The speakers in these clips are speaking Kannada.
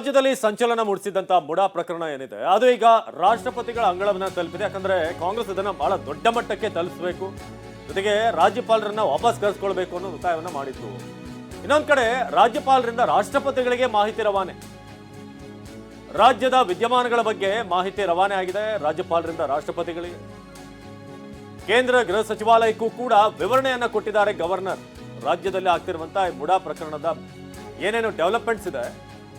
ರಾಜ್ಯದಲ್ಲಿ ಸಂಚಲನ ಮೂಡಿಸಿದಂತ ಮುಡಾ ಪ್ರಕರಣ ಏನಿದೆ? ಅದು ಈಗ ರಾಷ್ಟ್ರಪತಿಗಳ ಅಂಗಳವನ್ನ ತಲುಪಿದೆ. ಯಾಕಂದ್ರೆ ಕಾಂಗ್ರೆಸ್ ಇದನ್ನ ಬಹಳ ದೊಡ್ಡ ಮಟ್ಟಕ್ಕೆ ತಲುಪಿಸಬೇಕು. ಜೊತೆಗೆ ರಾಜ್ಯಪಾಲರನ್ನ ವಾಪಸ್ ಕರೆಸ್ಕೊಳ್ಬೇಕು ಅನ್ನೋ ಒತ್ತಾಯವನ್ನ ಮಾಡಿತ್ತು ಇನ್ನೊಂದ್ ಕಡೆ ರಾಜ್ಯಪಾಲರಿಂದ ರಾಷ್ಟ್ರಪತಿಗಳಿಗೆ ಮಾಹಿತಿ ರವಾನೆ. ರಾಜ್ಯದ ವಿದ್ಯಮಾನಗಳ ಬಗ್ಗೆ ಮಾಹಿತಿ ರವಾನೆ ಆಗಿದೆ ರಾಜ್ಯಪಾಲರಿಂದ ರಾಷ್ಟ್ರಪತಿಗಳಿಗೆ. ಕೇಂದ್ರ ಗೃಹ ಸಚಿವಾಲಯಕ್ಕೂ ಕೂಡ ವಿವರಣೆಯನ್ನ ಕೊಟ್ಟಿದ್ದಾರೆ ಗವರ್ನರ್. ರಾಜ್ಯದಲ್ಲಿ ಆಗ್ತಿರುವಂತಹ ಮುಡಾ ಪ್ರಕರಣದ ಏನೇನು ಡೆವಲಪ್ಮೆಂಟ್ಸ್ ಇದೆ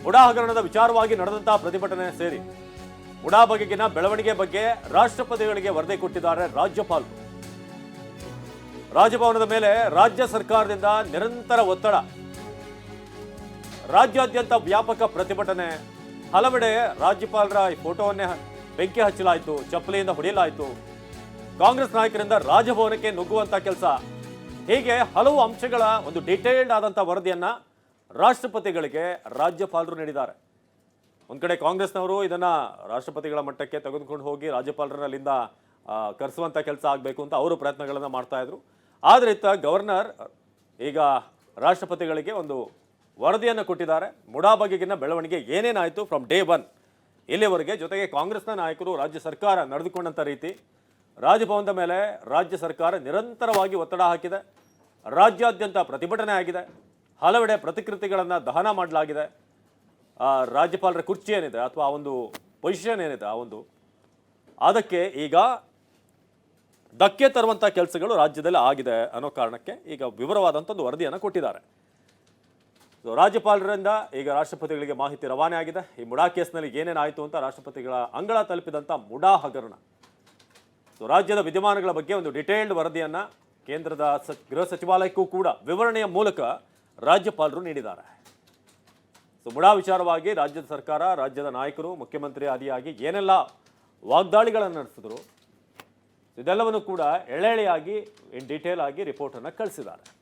ಮುಡಾ ಹಗರಣದ ವಿಚಾರವಾಗಿ ನಡೆದಂತಹ ಪ್ರತಿಭಟನೆ ಸೇರಿ ಉಡಾ ಬಗೆಗಿನ ಬೆಳವಣಿಗೆ ಬಗ್ಗೆ ರಾಷ್ಟ್ರಪತಿಗಳಿಗೆ ವರದಿ ಕೊಟ್ಟಿದ್ದಾರೆ ರಾಜ್ಯಪಾಲರು. ರಾಜಭವನದ ಮೇಲೆ ರಾಜ್ಯ ಸರ್ಕಾರದಿಂದ ನಿರಂತರ ಒತ್ತಡ. ರಾಜ್ಯಾದ್ಯಂತ ವ್ಯಾಪಕ ಪ್ರತಿಭಟನೆ. ಹಲವೆಡೆ ರಾಜ್ಯಪಾಲರ ಈ ಫೋಟೋವನ್ನೇ ಬೆಂಕಿ ಹಚ್ಚಲಾಯಿತು, ಚಪ್ಪಲಿಯಿಂದ ಹೊಡೆಯಲಾಯಿತು. ಕಾಂಗ್ರೆಸ್ ನಾಯಕರಿಂದ ರಾಜಭವನಕ್ಕೆ ನುಗ್ಗುವಂತ ಕೆಲಸ. ಹೀಗೆ ಹಲವು ಅಂಶಗಳ ಒಂದು ಡಿಟೇಲ್ಡ್ ಆದಂತ ವರದಿಯನ್ನ ರಾಷ್ಟ್ರಪತಿಗಳಿಗೆ ರಾಜ್ಯಪಾಲರು ನೀಡಿದ್ದಾರೆ. ಒಂದು ಕಡೆ ಕಾಂಗ್ರೆಸ್ನವರು ಇದನ್ನು ರಾಷ್ಟ್ರಪತಿಗಳ ಮಟ್ಟಕ್ಕೆ ತೆಗೆದುಕೊಂಡು ಹೋಗಿ ರಾಜ್ಯಪಾಲರನ್ನ ಅಲ್ಲಿಂದ ಆ, ಕೆಲಸ ಆಗಬೇಕು ಅಂತ ಅವರು ಪ್ರಯತ್ನಗಳನ್ನು ಮಾಡ್ತಾಯಿದ್ರು ಇತ್ತ ಗವರ್ನರ್ ಈಗ ರಾಷ್ಟ್ರಪತಿಗಳಿಗೆ ಒಂದು ವರದಿಯನ್ನು ಕೊಟ್ಟಿದ್ದಾರೆ. ಮುಡಾ ಬಗೆಗಿನ ಬೆಳವಣಿಗೆ ಏನೇನಾಯಿತು ಫ್ರಮ್ ಡೇ ಒನ್ ಇಲ್ಲಿವರೆಗೆ ಜೊತೆಗೆ ಕಾಂಗ್ರೆಸ್ನ ನಾಯಕರು ರಾಜ್ಯ ಸರ್ಕಾರ ನಡೆದುಕೊಂಡಂಥ ರೀತಿ ರಾಜಭವನದ ಮೇಲೆ ರಾಜ್ಯ ಸರ್ಕಾರ ನಿರಂತರವಾಗಿ ಒತ್ತಡ ಹಾಕಿದೆ. ರಾಜ್ಯಾದ್ಯಂತ ಪ್ರತಿಭಟನೆ ಆಗಿದೆ. ಹಲವೆಡೆ ಪ್ರತಿಕೃತಿಗಳನ್ನು ದಹನ ಮಾಡಲಾಗಿದೆ. ರಾಜ್ಯಪಾಲರ ಕುರ್ಚಿ ಏನಿದೆ ಅಥವಾ ಆ ಒಂದು ಪೊಸಿಷನ್ ಏನಿದೆ, ಆ ಒಂದು ಅದಕ್ಕೆ ಈಗ ಧಕ್ಕೆ ತರುವಂಥ ಕೆಲಸಗಳು ರಾಜ್ಯದಲ್ಲಿ ಆಗಿದೆ ಅನ್ನೋ ಕಾರಣಕ್ಕೆ ಈಗ ವಿವರವಾದಂಥ ಒಂದು ವರದಿಯನ್ನು ಕೊಟ್ಟಿದ್ದಾರೆ. ರಾಜ್ಯಪಾಲರಿಂದ ಈಗ ರಾಷ್ಟ್ರಪತಿಗಳಿಗೆ ಮಾಹಿತಿ ರವಾನೆ ಆಗಿದೆ. ಈ ಮುಡಾ ಕೇಸ್ನಲ್ಲಿ ಏನೇನಾಯಿತು ಅಂತ ರಾಷ್ಟ್ರಪತಿಗಳ ಅಂಗಳ ತಲುಪಿದಂಥ ಮುಡಾ ಹಗರಣ. ಸೊ ರಾಜ್ಯದ ವಿದ್ಯಮಾನಗಳ ಬಗ್ಗೆ ಒಂದು ಡಿಟೇಲ್ಡ್ ವರದಿಯನ್ನು ಕೇಂದ್ರದ ಸ ಗೃಹ ಸಚಿವಾಲಯಕ್ಕೂ ಕೂಡ ವಿವರಣೆಯ ಮೂಲಕ ರಾಜ್ಯಪಾಲರು ನೀಡಿದ್ದಾರೆ. ಸೊ, ಮುಡಾ ವಿಚಾರವಾಗಿ ರಾಜ್ಯದ ಸರ್ಕಾರ, ರಾಜ್ಯದ ನಾಯಕರು, ಮುಖ್ಯಮಂತ್ರಿ ಆದಿಯಾಗಿ ಏನೆಲ್ಲ ವಾಗ್ದಾಳಿಗಳನ್ನು ನಡೆಸಿದ್ರು ಇದೆಲ್ಲವನ್ನು ಕೂಡ ಎಳೆ ಎಳೆಯಾಗಿ, ಇನ್ ಡೀಟೇಲ್ ಆಗಿ ರಿಪೋರ್ಟನ್ನು ಕಳಿಸಿದ್ದಾರೆ.